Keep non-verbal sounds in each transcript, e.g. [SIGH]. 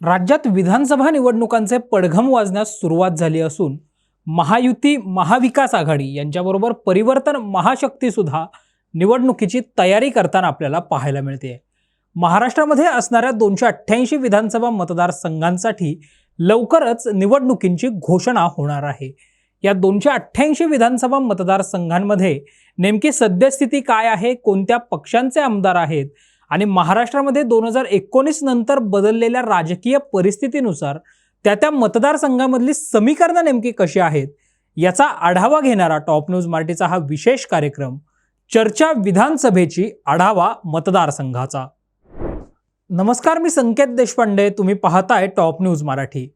राज्यात विधानसभा निवडणुकांचे पडघम वाजण्यास सुरुवात झाली असून महायुती महाविकास आघाडी यांच्याबरोबर परिवर्तन महाशक्तीसुद्धा निवडणुकीची तयारी करताना आपल्याला पाहायला मिळते. महाराष्ट्रामध्ये असणाऱ्या दोनशे अठ्ठ्याऐंशी विधानसभा मतदारसंघांसाठी लवकरच निवडणुकींची घोषणा होणार आहे. या दोनशे अठ्ठ्याऐंशी विधानसभा मतदारसंघांमध्ये नेमकी सद्यस्थिती काय आहे? कोणत्या पक्षांचे आमदार आहेत? आणि महाराष्ट्रामध्ये दोन हजार एकोणीस नंतर बदललेल्या राजकीय परिस्थितीनुसार त्या त्या मतदारसंघामधली समीकरणं नेमकी कशी आहेत याचा आढावा घेणारा टॉप न्यूज मराठीचा हा विशेष कार्यक्रम चर्चा विधानसभेची आढावा मतदारसंघाचा. नमस्कार मी संकेत देशपांडे तुम्ही पाहताय टॉप न्यूज मराठी.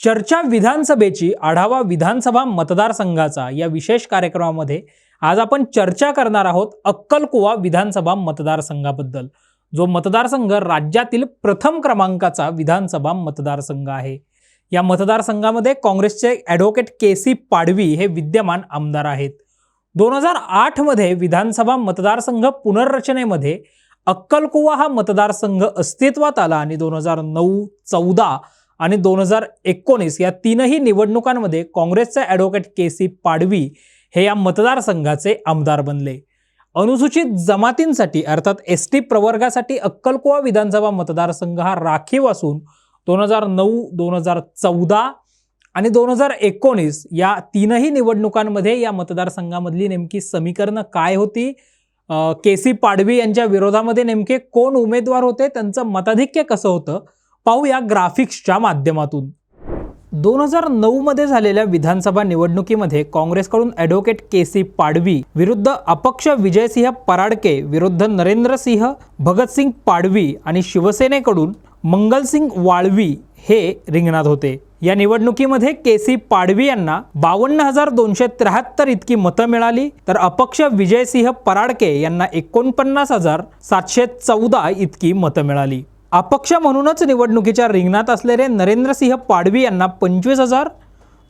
चर्चा विधानसभेची आढावा विधानसभा मतदारसंघाचा या विशेष कार्यक्रमामध्ये आज आपण चर्चा करणार आहोत अक्कलकुवा विधानसभा मतदारसंघाबद्दल. जो मतदारसंघ राज्यातील प्रथम क्रमांकाचा विधानसभा मतदारसंघ आहे. या मतदारसंघामध्ये काँग्रेसचे ॲडव्होकेट के सी पाडवी हे विद्यमान आमदार आहेत. दोन हजार आठमध्ये विधानसभा मतदारसंघ पुनर्रचनेमध्ये अक्कलकुवा हा मतदारसंघ अस्तित्वात आला आणि दोन हजार नऊ चौदा आणि दोन हजार एकोणीस या तीनही निवडणुकांमध्ये काँग्रेसचे ॲडव्होकेट के सी पाडवी हे या मतदारसंघाचे आमदार बनले. अनुसूचित जमातींसाठी अर्थात एस टी प्रवर्गासाठी अक्कलकुवा विधानसभा मतदारसंघ हा राखीव असून दोन हजार नऊ दोन हजार चौदा आणि दोन हजार एकोणीस या तीनही निवडणुकांमध्ये या मतदारसंघामधली नेमकी समीकरणं काय होती? के सी पाडवी यांच्या विरोधामध्ये नेमके कोण उमेदवार होते? त्यांचं मताधिक्य कसं होतं? पाहूया ग्राफिक्सच्या माध्यमातून. दोन हजार नऊ मध्ये झालेल्या विधानसभा निवडणुकीमध्ये काँग्रेसकडून ॲडव्होकेट के सी पाडवी विरुद्ध अपक्ष विजयसिंह पराडके विरुद्ध नरेंद्रसिंह भगतसिंग पाडवी आणि शिवसेनेकडून मंगलसिंग वाळवी हे रिंगणात होते. या निवडणुकीमध्ये के सी पाडवी यांना बावन्न हजार दोनशे त्र्याहत्तर इतकी मतं मिळाली तर अपक्ष विजयसिंह पराडके यांना एकोणपन्नास हजार सातशे चौदा इतकी मतं मिळाली. अपक्ष म्हणूनच निवडणुकीच्या रिंगणात असलेले नरेंद्रसिंह पाडवी यांना पंचवीस हजार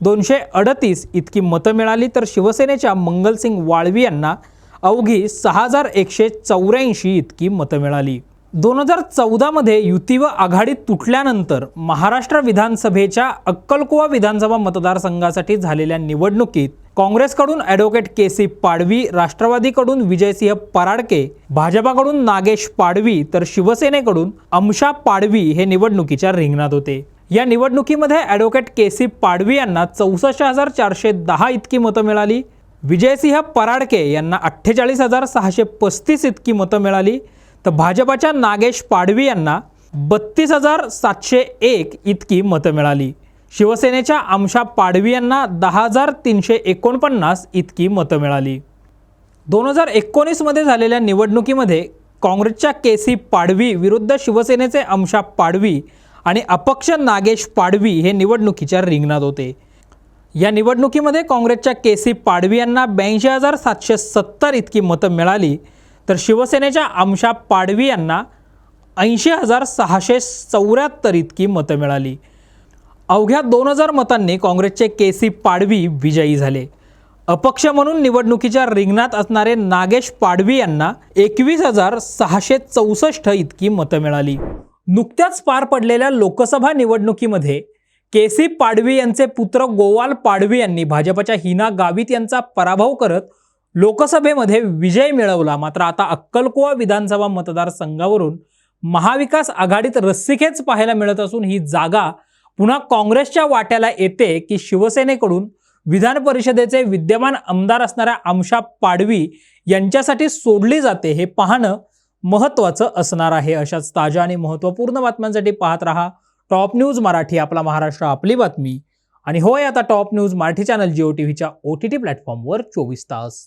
दोनशे अडतीस इतकी मतं मिळाली तर शिवसेनेच्या मंगलसिंग वाळवी यांना अवघी सहा हजार एकशे चौऱ्याऐंशी इतकी मतं मिळाली. दोन हजार चौदामध्ये युती व आघाडी तुटल्यानंतर महाराष्ट्र विधानसभेच्या अक्कलकुवा विधानसभा मतदारसंघासाठी झालेल्या निवडणुकीत काँग्रेसकडून ॲडव्होकेट के सी पाडवी राष्ट्रवादीकडून विजयसिंह पराडके भाजपाकडून नागेश पाडवी तर शिवसेनेकडून अमशा पाडवी हे निवडणुकीच्या रिंगणात होते. या निवडणुकीमध्ये ॲडव्होकेट के सी पाडवी यांना चौसष्ट हजार चारशे दहा इतकी मतं मिळाली. विजयसिंह पराडके यांना अठ्ठेचाळीस हजार सहाशे पस्तीस इतकी मतं मिळाली. तर भाजपाच्या नागेश पाडवी यांना बत्तीस हजार सातशे एक इतकी मतं मिळाली. शिवसेनेच्या आमशा पाडवी यांना दहा हजार तीनशे एकोणपन्नास इतकी मतं मिळाली. दोन हजार एकोणीसमध्ये झालेल्या निवडणुकीमध्ये काँग्रेसच्या के सी पाडवी विरुद्ध शिवसेनेचे अंशा पाडवी आणि अपक्ष नागेश पाडवी हे निवडणुकीच्या रिंगणात होते. या निवडणुकीमध्ये काँग्रेसच्या के सी पाडवी यांना ब्याऐंशी हजार सातशे सत्तर इतकी मतं मिळाली तर शिवसेनेच्या आमशा पाडवी यांना ऐंशी हजार सहाशे चौऱ्याहत्तर इतकी मतं मिळाली. अवघ्या दोन हजार मतांनी काँग्रेसचे के सी पाडवी विजयी झाले. अपक्ष म्हणून निवडणुकीच्या रिंगणात असणारे नागेश पाडवी यांना एकवीस हजार सहाशे चौसष्ट इतकी मतं मिळाली. नुकत्याच पार पडलेल्या लोकसभा निवडणुकीमध्ये के सी पाडवी यांचे पुत्र गोवाल पाडवी यांनी भाजपच्या हिना गावित यांचा पराभव करत लोकसभेमध्ये विजय मिळवला. मात्र आता अक्कलकुवा विधानसभा मतदारसंघावरून महाविकास आघाडीत रस्सीखेच पाहायला मिळत असून ही जागा पुन्हा काँग्रेसच्या वाट्याला येते की शिवसेनेकडून विधान परिषदेचे विद्यमान आमदार असणाऱ्या आमशा पाडवी यांच्यासाठी सोडली जाते हे पाहणं महत्त्वाचं असणार आहे. अशाच ताज्या आणि महत्त्वपूर्ण बातम्यांसाठी पाहत रहा टॉप न्यूज मराठी आपला महाराष्ट्र आपली बातमी. आणि होय आता top news Marathi channel Jio T व्हीच्या ओ टी टी प्लॅटफॉर्मवर चोवीस तास.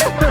[LAUGHS]